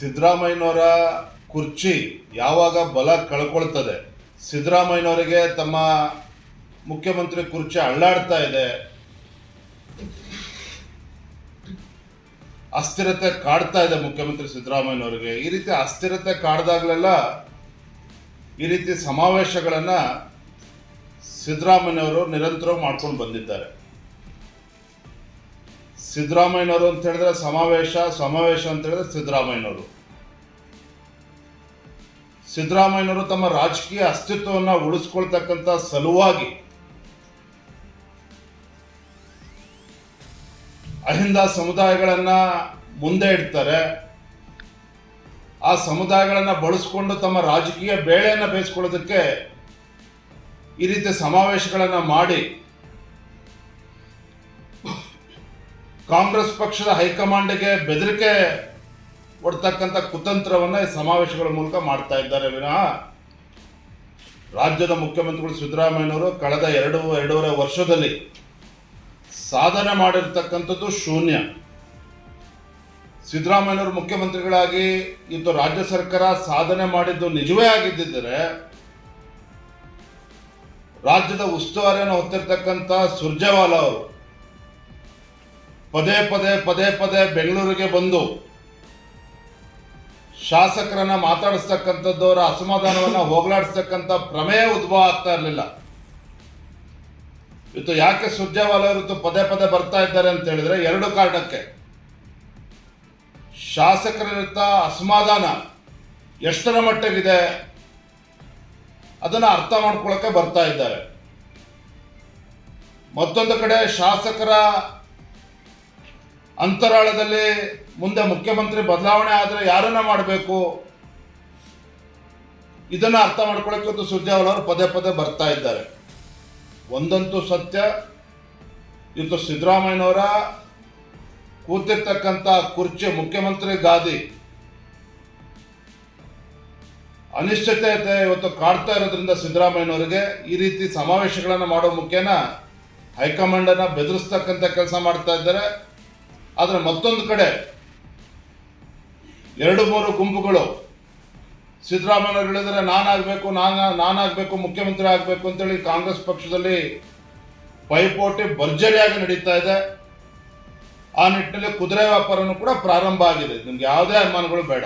ಸಿದ್ದರಾಮಯ್ಯನವರ ಕುರ್ಚಿ ಯಾವಾಗ ಬಲ ಕಳ್ಕೊಳ್ತದೆ? ಸಿದ್ದರಾಮಯ್ಯನವರಿಗೆ ತಮ್ಮ ಮುಖ್ಯಮಂತ್ರಿ ಕುರ್ಚಿ ಅಳ್ಳಾಡ್ತಾ ಇದೆ. ಅಸ್ಥಿರತೆ ಕಾಡ್ತಾ ಇದೆ ಮುಖ್ಯಮಂತ್ರಿ ಸಿದ್ದರಾಮಯ್ಯನವರಿಗೆ. ಈ ರೀತಿ ಅಸ್ಥಿರತೆ ಕಾಡ್ದಾಗಲೆಲ್ಲ ಈ ರೀತಿ ಸಮಾವೇಶಗಳನ್ನು ಸಿದ್ದರಾಮಯ್ಯನವರು ನಿರಂತರ ಮಾಡ್ಕೊಂಡು ಬಂದಿದ್ದಾರೆ. ಸಿದ್ದರಾಮಯ್ಯನವರು ಅಂತ ಹೇಳಿದ್ರೆ ಸಮಾವೇಶ ಸಮಾವೇಶ ಅಂತ ಹೇಳಿದ್ರೆ ಸಿದ್ದರಾಮಯ್ಯನವರು. ಸಿದ್ದರಾಮಯ್ಯನವರು ತಮ್ಮ ರಾಜಕೀಯ ಅಸ್ತಿತ್ವವನ್ನು ಉಳಿಸ್ಕೊಳ್ತಕ್ಕಂಥ ಸಲುವಾಗಿ ಅಹಿಂದ ಸಮುದಾಯಗಳನ್ನ ಮುಂದೆ ಇಡ್ತಾರೆ. ಆ ಸಮುದಾಯಗಳನ್ನ ಬಳಸ್ಕೊಂಡು ತಮ್ಮ ರಾಜಕೀಯ ಬೇಳೆಯನ್ನು ಬೇಯಿಸ್ಕೊಳ್ಳೋದಕ್ಕೆ ಈ ರೀತಿ ಸಮಾವೇಶಗಳನ್ನು ಮಾಡಿ ಕಾಂಗ್ರೆಸ್ ಪಕ್ಷದ ಹೈಕಮಾಂಡ್ಗೆ ಬೆದರಿಕೆ ಕೊಡ್ತಕ್ಕಂಥ ಕುತಂತ್ರವನ್ನು ಈ ಸಮಾವೇಶಗಳ ಮೂಲಕ ಮಾಡ್ತಾ ಇದ್ದಾರೆ ವಿನಃ ರಾಜ್ಯದ ಮುಖ್ಯಮಂತ್ರಿಗಳು ಸಿದ್ದರಾಮಯ್ಯನವರು ಕಳೆದ ಎರಡು, ಎರಡೂವರೆ ವರ್ಷದಲ್ಲಿ ಸಾಧನೆ ಮಾಡಿರ್ತಕ್ಕಂಥದ್ದು ಶೂನ್ಯ. ಸಿದ್ದರಾಮಯ್ಯನವರು ಮುಖ್ಯಮಂತ್ರಿಗಳಾಗಿ ಇವತ್ತು ರಾಜ್ಯ ಸರ್ಕಾರ ಸಾಧನೆ ಮಾಡಿದ್ದು ನಿಜವೇ ಆಗಿದ್ದರೆ ರಾಜ್ಯದ ಉಸ್ತುವಾರಿಯನ್ನು ಹೊತ್ತಿರ್ತಕ್ಕಂಥ ಸುರ್ಜೇವಾಲಾ ಅವರು ಪದೇ ಪದೇ ಪದೇ ಪದೇ ಬೆಂಗಳೂರಿಗೆ ಬಂದು ಶಾಸಕರನ್ನ ಮಾತಾಡಿಸ್ತಕ್ಕಂಥದ್ದು, ಅವರ ಅಸಮಾಧಾನವನ್ನ ಹೋಗಲಾಡಿಸ್ತಕ್ಕಂಥ ಪ್ರಮೇಯ ಉದ್ಭವ ಆಗ್ತಾ ಇರಲಿಲ್ಲ. ಇವತ್ತು ಯಾಕೆ ಸುರ್ಜೇವಾಲ ಅವರು ಪದೇ ಪದೇ ಬರ್ತಾ ಇದ್ದಾರೆ ಅಂತ ಹೇಳಿದ್ರೆ ಎರಡು ಕಾರಣಕ್ಕೆ. ಶಾಸಕರಿರುತ್ತ ಅಸಮಾಧಾನ ಎಷ್ಟರ ಮಟ್ಟಿಗಿದೆ ಅದನ್ನು ಅರ್ಥ ಮಾಡ್ಕೊಳ್ಳೋಕೆ ಬರ್ತಾ ಇದ್ದಾರೆ. ಮತ್ತೊಂದು ಕಡೆ ಶಾಸಕರ ಅಂತರಾಳದಲ್ಲಿ ಮುಂದೆ ಮುಖ್ಯಮಂತ್ರಿ ಬದಲಾವಣೆ ಆದರೆ ಯಾರನ್ನ ಮಾಡಬೇಕು? ಇದನ್ನು ಅರ್ಥ ಒಂದು ಸುರ್ಜೇವಾಲಾ ಅವರು ಪದೇ ಪದೇ ಬರ್ತಾ ಇದ್ದಾರೆ. ಒಂದಂತೂ ಸತ್ಯ, ಇವತ್ತು ಸಿದ್ದರಾಮಯ್ಯನವರ ಕೂತಿರ್ತಕ್ಕಂಥ ಕುರ್ಚಿ ಮುಖ್ಯಮಂತ್ರಿ ಗಾದಿ. ಅನಿಶ್ಚಿತತೆ ಇವತ್ತು ಕಾಡ್ತಾ ಇರೋದ್ರಿಂದ ಸಿದ್ದರಾಮಯ್ಯನವರಿಗೆ ಈ ರೀತಿ ಸಮಾವೇಶಗಳನ್ನು ಮಾಡೋ ಮುಖ್ಯನ ಹೈಕಮಾಂಡನ್ನು ಬೆದರಿಸ್ತಕ್ಕಂಥ ಕೆಲಸ ಮಾಡ್ತಾ ಇದ್ದಾರೆ. ಆದರೆ ಮತ್ತೊಂದು ಕಡೆ ಎರಡು ಮೂರು ಗುಂಪುಗಳು ಸಿದ್ದರಾಮಯ್ಯವರು ಹೇಳಿದರೆ ನಾನಾಗಬೇಕು, ನಾನು, ನಾನಾಗಬೇಕು, ಮುಖ್ಯಮಂತ್ರಿ ಆಗಬೇಕು ಅಂತೇಳಿ ಕಾಂಗ್ರೆಸ್ ಪಕ್ಷದಲ್ಲಿ ಪೈಪೋಟಿ ಭರ್ಜರಿಯಾಗಿ ನಡೀತಾ ಇದೆ. ಆ ನಿಟ್ಟಿನಲ್ಲಿ ಕುದುರೆ ವ್ಯಾಪಾರನೂ ಕೂಡ ಪ್ರಾರಂಭ ಆಗಿದೆ. ನಿಮ್ಗೆ ಯಾವುದೇ ಅನುಮಾನಗಳು ಬೇಡ.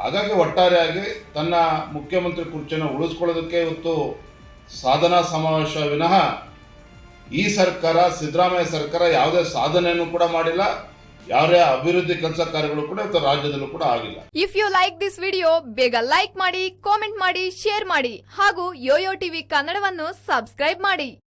ಹಾಗಾಗಿ ಒಟ್ಟಾರೆಯಾಗಿ ತನ್ನ ಮುಖ್ಯಮಂತ್ರಿ ಕುರ್ಚಿಯನ್ನು ಉಳಿಸ್ಕೊಳ್ಳೋದಕ್ಕೆ ಇವತ್ತು ಸಾಧನಾ ಸಮಾವೇಶ ವಿನಃ ಈ ಸರ್ಕಾರ, ಸಿದ್ದರಾಮಯ್ಯ ಸರ್ಕಾರ ಯಾವುದೇ ಸಾಧನೆಯನ್ನು ಕೂಡ ಮಾಡಿಲ್ಲ. ಯಾವುದೇ ಅಭಿವೃದ್ಧಿ ಕೆಲಸ ಕಾರ್ಯಗಳು ಕೂಡ ಇವತ್ತು ರಾಜ್ಯದಲ್ಲೂ ಕೂಡ ಆಗಿಲ್ಲ. If you like this video ಬೇಗ ಲೈಕ್ ಮಾಡಿ ಕಾಮೆಂಟ್ ಮಾಡಿ ಶೇರ್ ಮಾಡಿ ಹಾಗೂ ಯೋಯೋ ಟಿವಿ ಕನ್ನಡವನ್ನು ಸಬ್ಸ್ಕ್ರೈಬ್ ಮಾಡಿ.